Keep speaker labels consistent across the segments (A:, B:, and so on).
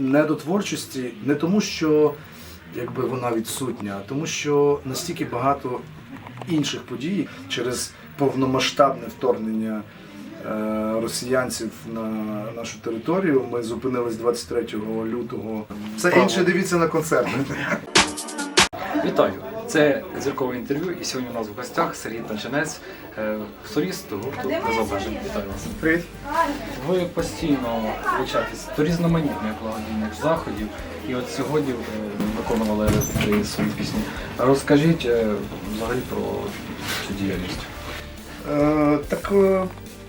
A: не до творчості, не тому, що якби вона відсутня, а тому, що настільки багато інших подій через повномасштабне вторгнення е, росіянців на нашу територію. Ми зупинились 23 лютого. Це інше дивіться на концерт.
B: Вітаю! Це зіркове інтерв'ю, і сьогодні у нас в гостях Сергій Танчанець, е, соліст гурту «Без. Вітаю вас.
A: Привіт.
B: Ви постійно долучаєтесь до різноманітних благодійних заходів, і от сьогодні е, виконували ви свої пісні. Розкажіть е, взагалі про цю діяльність.
A: Е, так е,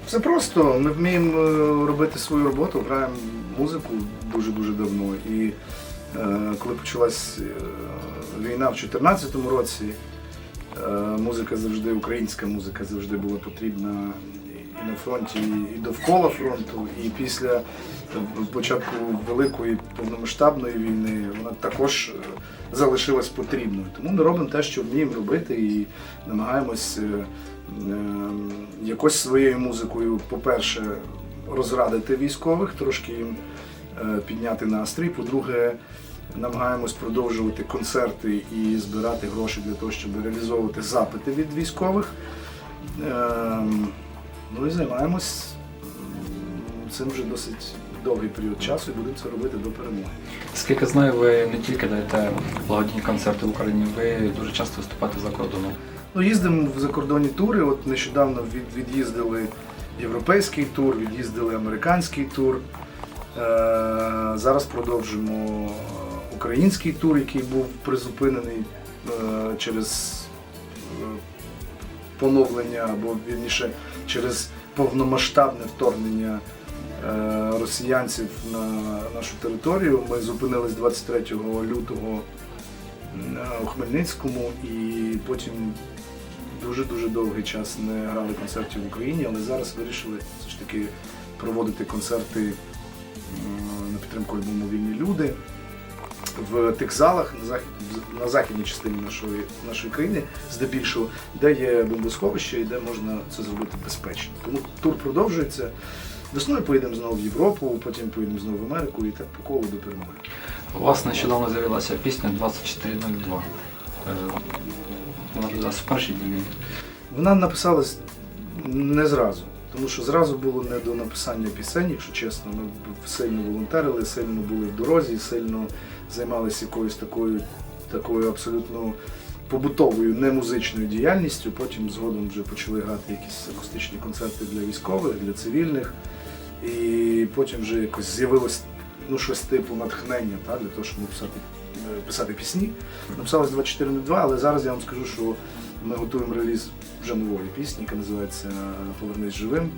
A: все просто. Ми вміємо е, робити свою роботу, граємо музику дуже-дуже давно. І е, коли почалась е, війна в 2014 році, е, музика завжди, українська музика завжди була потрібна і на фронті, і довкола фронту, і після е, початку великої повномасштабної війни вона також е, залишилась потрібною. Тому ми робимо те, що вміємо робити, і намагаємось е, е, якось своєю музикою, по-перше, розрадити військових, трошки їм е, підняти настрій. По-друге, намагаємось продовжувати концерти і збирати гроші для того, щоб реалізовувати запити від військових. Ем, Ну і займаємось цим вже досить довгий період часу і будемо це робити до перемоги.
B: Скільки знаю, ви не тільки даєте благодійні концерти в Україні, ви дуже часто виступаєте за кордоном.
A: Ну, їздимо в закордонні тури. От нещодавно від, від'їздили європейський тур, від'їздили американський тур. Е, зараз продовжимо е, український тур, який був призупинений е, через поновлення або вірніше через повномасштабне вторгнення росіянців на нашу територію. Ми зупинились 23 лютого у Хмельницькому і потім дуже-дуже довгий час не грали концертів в Україні, але зараз вирішили все ж таки проводити концерти на підтримку альбому Вільні люди в тих залах на, захід, на західній частині нашої, нашої країни, здебільшого, де є бомбосховище і де можна це зробити безпечно. Тому тур продовжується. Весною поїдемо знову в Європу, потім поїдемо знову в Америку і так по колу до перемоги.
B: У вас нещодавно з'явилася пісня 2402. Е, Вона зараз в першій дні.
A: Вона написалась не зразу, тому що зразу було не до написання пісень, якщо чесно. Ми сильно волонтерили, сильно були в дорозі, сильно займалися якоюсь такою, такою абсолютно побутовою, не музичною діяльністю. Потім згодом вже почали грати якісь акустичні концерти для військових, для цивільних. І потім вже якось з'явилось ну, щось типу натхнення та, для того, щоб написати, писати пісні. Написалось 2402, але зараз я вам скажу, що ми готуємо реліз вже нової пісні, яка називається Повернись живим.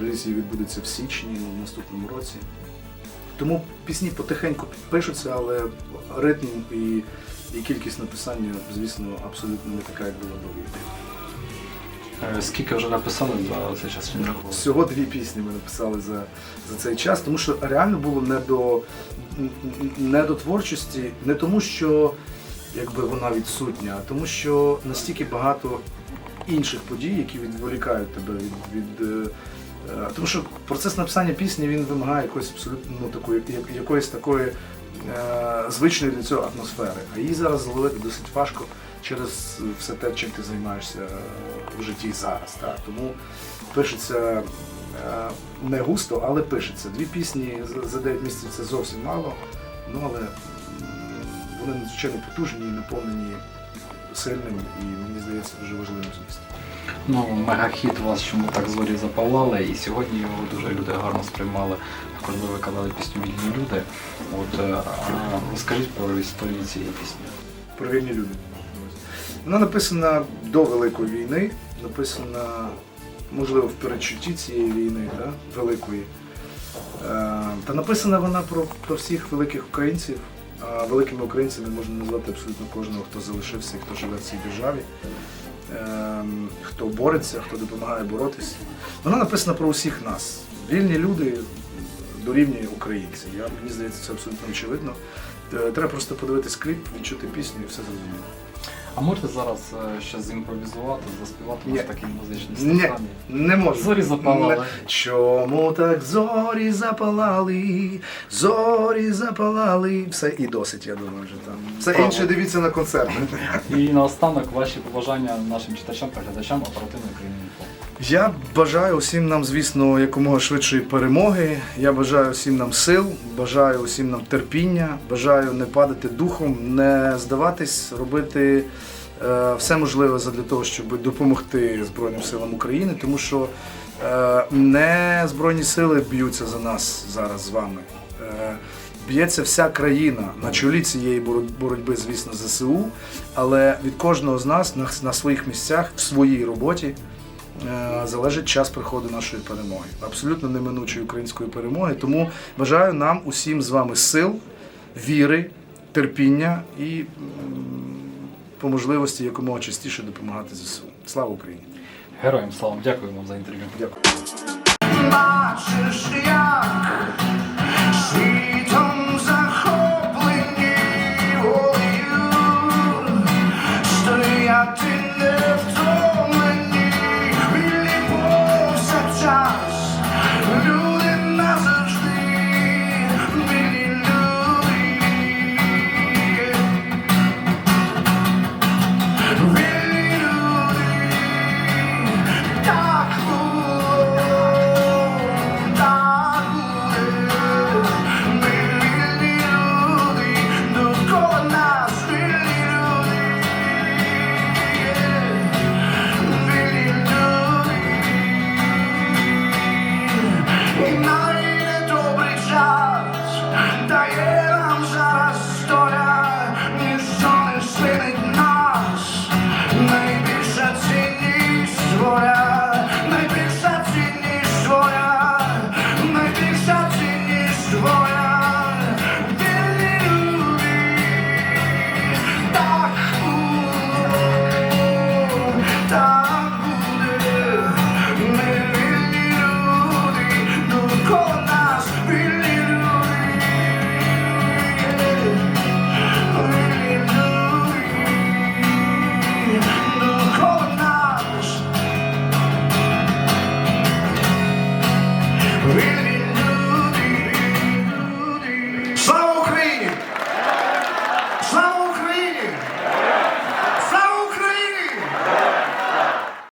A: Реліз її відбудеться в січні в наступному році. Тому пісні потихеньку підпишуться, але ритм і, і кількість написання, звісно, абсолютно не така, як була до війни.
B: Е, Скільки вже написали за цей час?
A: Всього дві пісні ми написали за, за цей час, тому що реально було не до, не до творчості, не тому, що якби вона відсутня, а тому, що настільки багато інших подій, які відволікають тебе від. від е, е, тому що процес написання пісні він вимагає якоїсь абсолютно ну, такої, якоїсь такої е, звичної для цього атмосфери. А її зараз зловити досить важко через все те, чим ти займаєшся в житті зараз. Так? Тому пишеться е, не густо, але пишеться. Дві пісні за- за 9 місяців це зовсім мало, ну але вони надзвичайно потужні і наповнені сильним і мені здається дуже важливим змістом.
B: Ну, мегахіт у вас чому так зорі запалали, і сьогодні його дуже люди гарно сприймали. Також ви виконали пісню Вільні люди. От е, а розкажіть про історію цієї пісні.
A: Про вільні люди. Вона написана до Великої війни, написана, можливо, в передчутті цієї війни, да? великої. Е, Та написана вона про, про всіх великих українців. А великими українцями можна назвати абсолютно кожного, хто залишився і хто живе в цій державі, Ем, хто бореться, хто допомагає боротися. Вона написана про усіх нас. Вільні люди дорівнює українці. Я, мені здається, це абсолютно очевидно. Е, Треба просто подивитись кліп, відчути пісню і все зрозуміло.
B: А можете зараз е, ще зімпровізувати, заспівати
A: Ні.
B: нас такий музичний
A: Ні, не можу.
B: Зорі запалали.
A: Не. Чому так зорі запалали, зорі запалали. Все і досить, я думаю, вже там. Все
B: Право.
A: інше дивіться на концерти.
B: І наостанок ваші побажання нашим читачам та глядачам оперативної країни.
A: Я бажаю усім нам, звісно, якомога швидшої перемоги. Я бажаю усім нам сил, бажаю усім нам терпіння, бажаю не падати духом, не здаватись, робити е, все можливе для того, щоб допомогти Збройним силам України, тому що е, не Збройні сили б'ються за нас зараз з вами. Е, Б'ється вся країна на чолі цієї боротьби, звісно, ЗСУ, але від кожного з нас на, своїх місцях, в своїй роботі залежить час приходу нашої перемоги, абсолютно неминучої української перемоги. Тому бажаю нам усім з вами сил, віри, терпіння і по можливості якомога частіше допомагати ЗСУ. Слава Україні!
B: Героям слава, дякую вам за інтерв'ю.
A: Дякую.
C: Люди